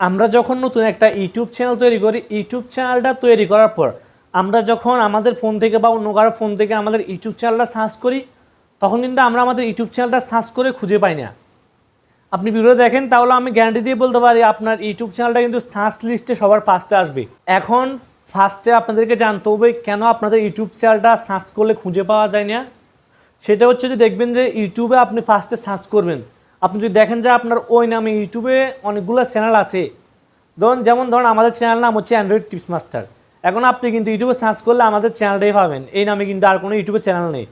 আমরা যখন নতুন একটা ইউটিউব চ্যানেল তৈরি করি, ইউটিউব চ্যানেলটা তৈরি করার পর আমরা যখন আমাদের ফোন থেকে বা অন্য কারও ফোন থেকে আমাদের ইউটিউব চ্যানেলটা সার্চ করি, তখন কিন্তু আমরা আমাদের ইউটিউব চ্যানেলটা সার্চ করে খুঁজে পাই না। আপনি ভিডিও দেখেন, তাহলে আমি গ্যারান্টি দিয়ে বলতে পারি আপনার ইউটিউব চ্যানেলটা কিন্তু সার্চ লিস্টে সবার ফার্স্টে আসবে। এখন ফার্স্টে আপনাদেরকে জানতে হবে কেন আপনাদের ইউটিউব চ্যানেলটা সার্চ করলে খুঁজে পাওয়া যায় না। সেটা হচ্ছে যে দেখবেন যে ইউটিউবে আপনি ফার্স্টে সার্চ করবেন। আপনি যদি দেখেন যে আপনার ওই নামে ইউটিউবে অনেকগুলো চ্যানেল আছে, ধরুন যেমন ধরুন আমাদের চ্যানেল নাম হচ্ছে অ্যান্ড্রয়েড টিপস মাস্টার এখন আপনি কিন্তু ইউটিউবে সার্চ করলে আমাদের চ্যানেলটাই পাবেন। এই নামে কিন্তু আর কোনো ইউটিউবে চ্যানেল নেই।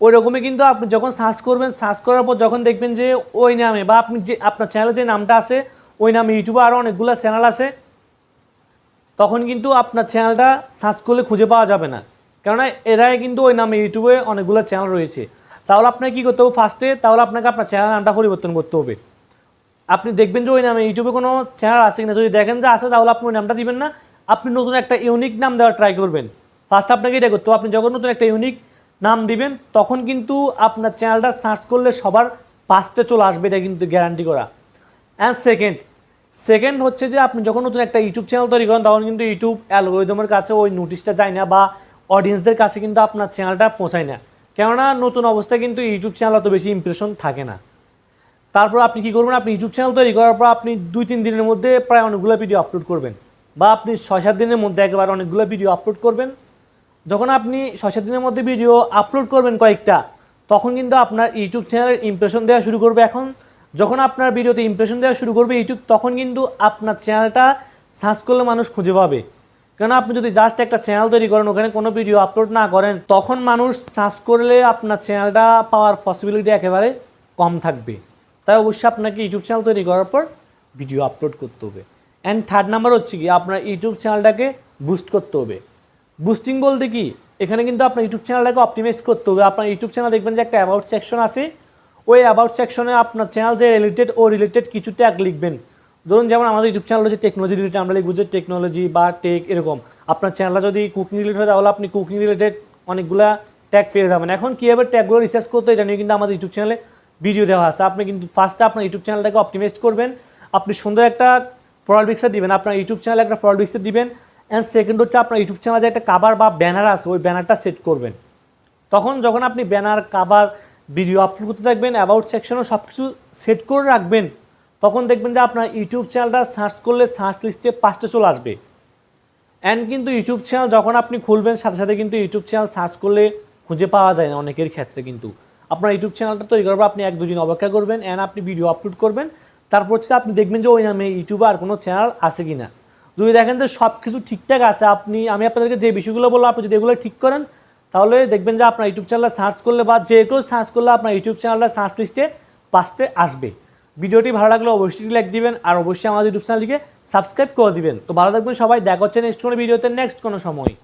ওই রকমই কিন্তু আপনি যখন সার্চ করবেন সার্চ করার পর যখন দেখবেন যে ওই নামে বা আপনি যে আপনার চ্যানেলে যে নামটা আছে, ওই নামে ইউটিউবে আরও অনেকগুলো চ্যানেল আছে, তখন কিন্তু আপনার চ্যানেলটা সার্চ করলে খুঁজে পাওয়া যাবে না। কেননা এরাই কিন্তু ওই নামে ইউটিউবে অনেকগুলো চ্যানেল রয়েছে। তাহলে আপনাকে কী করতে হবে? ফার্স্টে তাহলে আপনাকে আপনার চ্যানেল নামটা পরিবর্তন করতে হবে। আপনি দেখবেন যে ওই নামে ইউটিউবে কোনো চ্যানেল আছে কিনা? যদি দেখেন যে আছে, তাহলে আপনি ওই নামটা দিবেন না। আপনি নতুন একটা ইউনিক নাম দেওয়ার ট্রাই করবেন। ফার্স্ট আপনাকে এটা করতে হবে। আপনি যখন নতুন একটা ইউনিক নাম দিবেন, তখন কিন্তু আপনার চ্যানেলটা সার্চ করলে সবার পাঁচটা চলে আসবে এটা কিন্তু গ্যারান্টি করা। অ্যান্ড সেকেন্ড সেকেন্ড হচ্ছে যে আপনি যখন নতুন একটা ইউটিউব চ্যানেল তৈরি করেন, তখন কিন্তু ইউটিউব অ্যালগোরিদমের কাছে ওই নোটিশটা যায় না বা অডিয়েন্সদের কাছে কিন্তু আপনার চ্যানেলটা পৌঁছায় না। কেননা নতুন অবস্থায় কিন্তু ইউটিউব চ্যানেল অত বেশি ইমপ্রেশন থাকে না। তারপর আপনি কি করবেন? আপনি ইউটিউব চ্যানেল তৈরি করার পর আপনি দুই, তিন দিনের মধ্যে প্রায় অনেকগুলো ভিডিও আপলোড করবেন। বা আপনি ছয় সাত দিনের মধ্যে একেবারে অনেকগুলো ভিডিও আপলোড করবেন। যখন আপনি ছয় সাত দিনের মধ্যে ভিডিও আপলোড করবেন কয়েকটা, তখন কিন্তু আপনার ইউটিউব চ্যানেলের ইমপ্রেশন দেওয়া শুরু করবে এখন। যখন আপনার ভিডিওতে ইমপ্রেশন দেওয়া শুরু করবে ইউটিউব, তখন কিন্তু আপনার চ্যানেলটা সার্চ করলে মানুষ খুঁজে পাবে। কেন আপনি যদি জাস্ট একটা চ্যানেল তৈরি করেন, ওখানে কোনো ভিডিও আপলোড না করেন, তখন মানুষ সার্চ করলে আপনার চ্যানেলটা পাওয়ার পসিবিলিটি একেবারে কম থাকবে। তাই অবশ্যই আপনাকে ইউটিউব চ্যানেল তৈরি করার পর ভিডিও আপলোড করতে হবে। অ্যান্ড থার্ড নাম্বার হচ্ছে কি, আপনার ইউটিউব চ্যানেলটাকে বুস্ট করতে হবে। বুস্টিং বলতে কি, এখানে কিন্তু আপনার ইউটিউব চ্যানেলটাকে অপটিমাইজ করতে হবে। আপনার ইউটিউব চ্যানেল দেখবেন যে একটা অ্যাবাউট সেকশন আছে, ওই অ্যাবাউট সেকশনে আপনার চ্যানেল যে রিলেটেড ও রিলেটেড কিছু ট্যাগ লিখবেন। ধরুন যেমন আমাদের ইউটিউব চ্যানেল হচ্ছে টেকনোলজি রিলেটেড আমরা যে টেকনোলজি বা টেক এরকম। আপনার চ্যানেলটা যদি কুকিং রিলেটেড হয়, তাহলে আপনি কুকিং রিলেটেড অনেকগুলা ট্যাগ পেয়ে যাবেন। এখন কীভাবে ট্যাগগুলো রিসার্চ করতে এটা নিয়ে কিন্তু আমাদের ইউটিউব চ্যানেলে ভিডিও দেওয়া আছে। আপনি কিন্তু ফার্স্টে আপনার ইউটিউব চ্যানেলটাকে অপটিমাইজ করবেন। আপনি সুন্দর একটা প্রোডাক্ট পিকচার দিবেন, আপনার ইউটিউব চ্যানেলে একটা প্রোডাক্ট পিকচার দিবেন। অ্যান্ড সেকেন্ড হচ্ছে আপনার ইউটিউব চ্যানেলে যে একটা কাবার বা ব্যানার আছে, ওই ব্যানারটা সেট করবেন। তখন যখন আপনি ব্যানার কাবার ভিডিও আপলোড করতে থাকবেন অ্যাবাউট সেকশনও সব কিছু সেট করে রাখবেন। তখন দেখবেন যে আপনার ইউটিউব চ্যানেলটা সার্চ করলে সার্চ লিস্টে পাঁচটা চলে আসবে। অ্যান্ড কিন্তু ইউটিউব চ্যানেল যখন আপনি খুলবেন, সাথে সাথে কিন্তু ইউটিউব চ্যানেল সার্চ করলে খুঁজে পাওয়া যায় না অনেকের ক্ষেত্রে কিন্তু। আপনার ইউটিউব চ্যানেলটা তৈরি করার পর আপনি এক, দুদিন অপেক্ষা করবেন অ্যান্ড আপনি ভিডিও আপলোড করবেন। তারপর হচ্ছে আপনি দেখবেন যে ওই নামে ইউটিউবে আর কোনো চ্যানেল আছে কি না যদি দেখেন যে সব কিছু ঠিকঠাক আছে, আপনি, আমি আপনাদেরকে যে বিষয়গুলো বললাম, আপনি যদি এগুলো ঠিক করেন, তাহলে দেখবেন যে আপনার ইউটিউব চ্যানেলটা সার্চ করলে বা যে কেউ সার্চ করলে আপনার ইউটিউব চ্যানেলটা সার্চ লিস্টে পাঁচটে আসবে। ভিডিওটি ভালো লাগলে অবশ্যই লাইক দিবেন আর অবশ্যই আমাদের ইউটিউব চ্যানেলটিকে সাবস্ক্রাইব করে দিবেন। তো ভালো থাকবেন সবাই, দেখা হচ্ছে নেক্সট কোনো ভিডিওতে নেক্সট কোনো সময়।